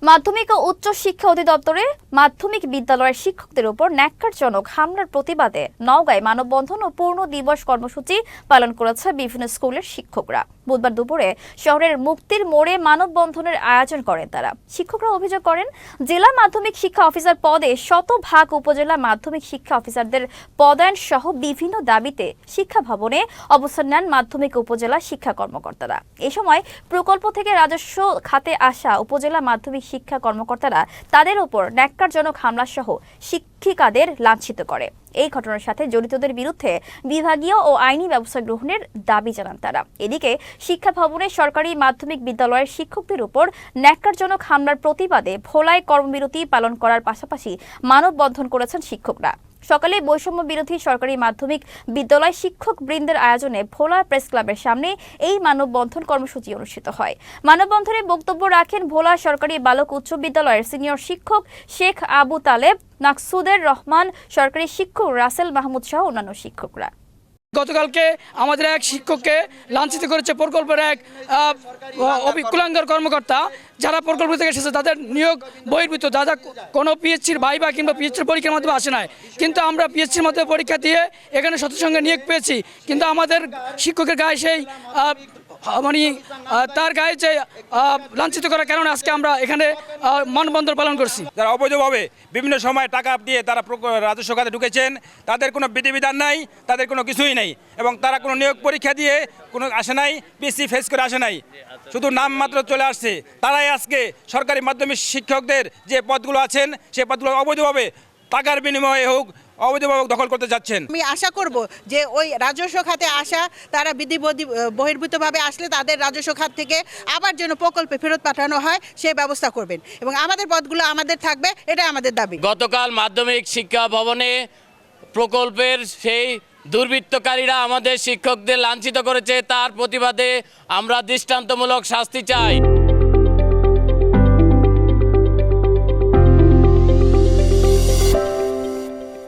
মাধ্যমিক ও উচ্চ শিক্ষা অধিদপ্তরে মাধ্যমিক বিদ্যালয়ের শিক্ষকদের উপর ন্যাক্কারজনক হামলার প্রতিবাদে নওগাঁয় মানববন্ধন ও পূর্ণ দিবস কর্মসূচি পালন করেছে বিভিন্ন স্কুলের শিক্ষকরা। বুধবার দুপুরে শহরের মুক্তির মোড়ে মানববন্ধনের আয়োজন করেন তারা। শিক্ষকরা অভিযোগ করেন, জেলা মাধ্যমিক শিক্ষা অফিসার পদে শতভাগ উপজেলা মাধ্যমিক শিক্ষা অফিসারদের পদায়ন সহ বিভিন্ন দাবিতে শিক্ষা ভবনে অবস্থান নেন মাধ্যমিক উপজেলা শিক্ষা কর্মকর্তারা। এ সময় প্রকল্প থেকে রাজস্ব খাতে আসা উপজেলা মাধ্যমিক শিক্ষা কর্মকর্তারা তাদের উপর ন্যাক্কারজনক হামলাসহ শিক্ষিকাদের লাঞ্ছিত করে। এই ঘটনার সাথে জড়িতদের বিরুদ্ধে বিভাগীয় ও আইনি ব্যবস্থা গ্রহণের দাবি জানান তারা। এদিকে শিক্ষা ভবনে সরকারি মাধ্যমিক বিদ্যালয়ের শিক্ষকদের উপর ন্যাক্কারজনক হামলার প্রতিবাদে ভোলায় কর্মবিরতি পালন করার পাশাপাশি মানববন্ধন করেছেন শিক্ষকরা। সকালে বৈষম্য বিরোধী সরকারি মাধ্যমিক বিদ্যালয় শিক্ষক বৃন্দের আয়োজনে ভোলা প্রেস ক্লাবের সামনে এই মানববন্ধন কর্মসূচি অনুষ্ঠিত হয়। মানববন্ধনে বক্তব্য রাখেন ভোলা সরকারি বালক উচ্চ বিদ্যালয়ের সিনিয়র শিক্ষক শেখ আবু তালেব নাকসুদের রহমান সরকারি শিক্ষক রাসেল মাহমুদ সহ অন্যান্য শিক্ষকরা। গতকালকে আমাদের এক শিক্ষককে লাঞ্ছিত করেছে প্রকল্পের এক আহ, অভি- কুলাঙ্গার কর্মকর্তা যারা প্রকল্প থেকে এসেছে তাদের নিয়োগ বহির্ভূত। যারা কোনো পিএসসির ভাইবা কিংবা পিএসসির পরীক্ষার মাধ্যমে আসে নাই। কিন্তু আমরা পিএসসির মধ্যে পরীক্ষা দিয়ে এখানে সঙ্গে নিয়োগ পেয়েছি। কিন্তু আমাদের শিক্ষকের গায়ে সেই মানে তার গায়ে যে লাঞ্ছিত করার কারণে আজকে আমরা এখানে আহ, মানববন্ধন পালন করছি। যারা অবৈধভাবে বিভিন্ন সময় টাকা দিয়ে তারা রাজস্ব খাতে ঢুকেছেন তাদের কোনো বিধিবিধান নাই তাদের কোনো কিছুই নেই এবং তারা কোনো নিয়োগ পরীক্ষা দিয়ে কোনো আসে নাই পিসি ফেস করে আসে নাই। শুধু নাম মাত্র চলে আসছে। তারাই আজকে সরকারি মাধ্যমিক শিক্ষকদের যে পদগুলো আছেন সে পদগুলো অবৈধভাবে টাকার বিনিময়ে হোক অবৈধভাবে দখল করতে যাচ্ছেন। আমি আশা করব যে ওই রাজস্ব খাতে আসা তারা বিধি বহির্ভূতভাবে আসলে তাদের রাজস্ব খাত থেকে আবার যেন প্রকল্পে ফেরত পাঠানো হয় সে ব্যবস্থা করবেন। এবং আমাদের পদগুলো আমাদের থাকবে এটা আমাদের দাবি। গতকাল মাধ্যমিক শিক্ষা ভবনে প্রকল্পের সেই দুর্বৃত্তকারীরা আমাদের শিক্ষকদের লাঞ্ছিত করেছে তার প্রতিবাদে আমরা দৃষ্টান্তমূলক শাস্তি চাই।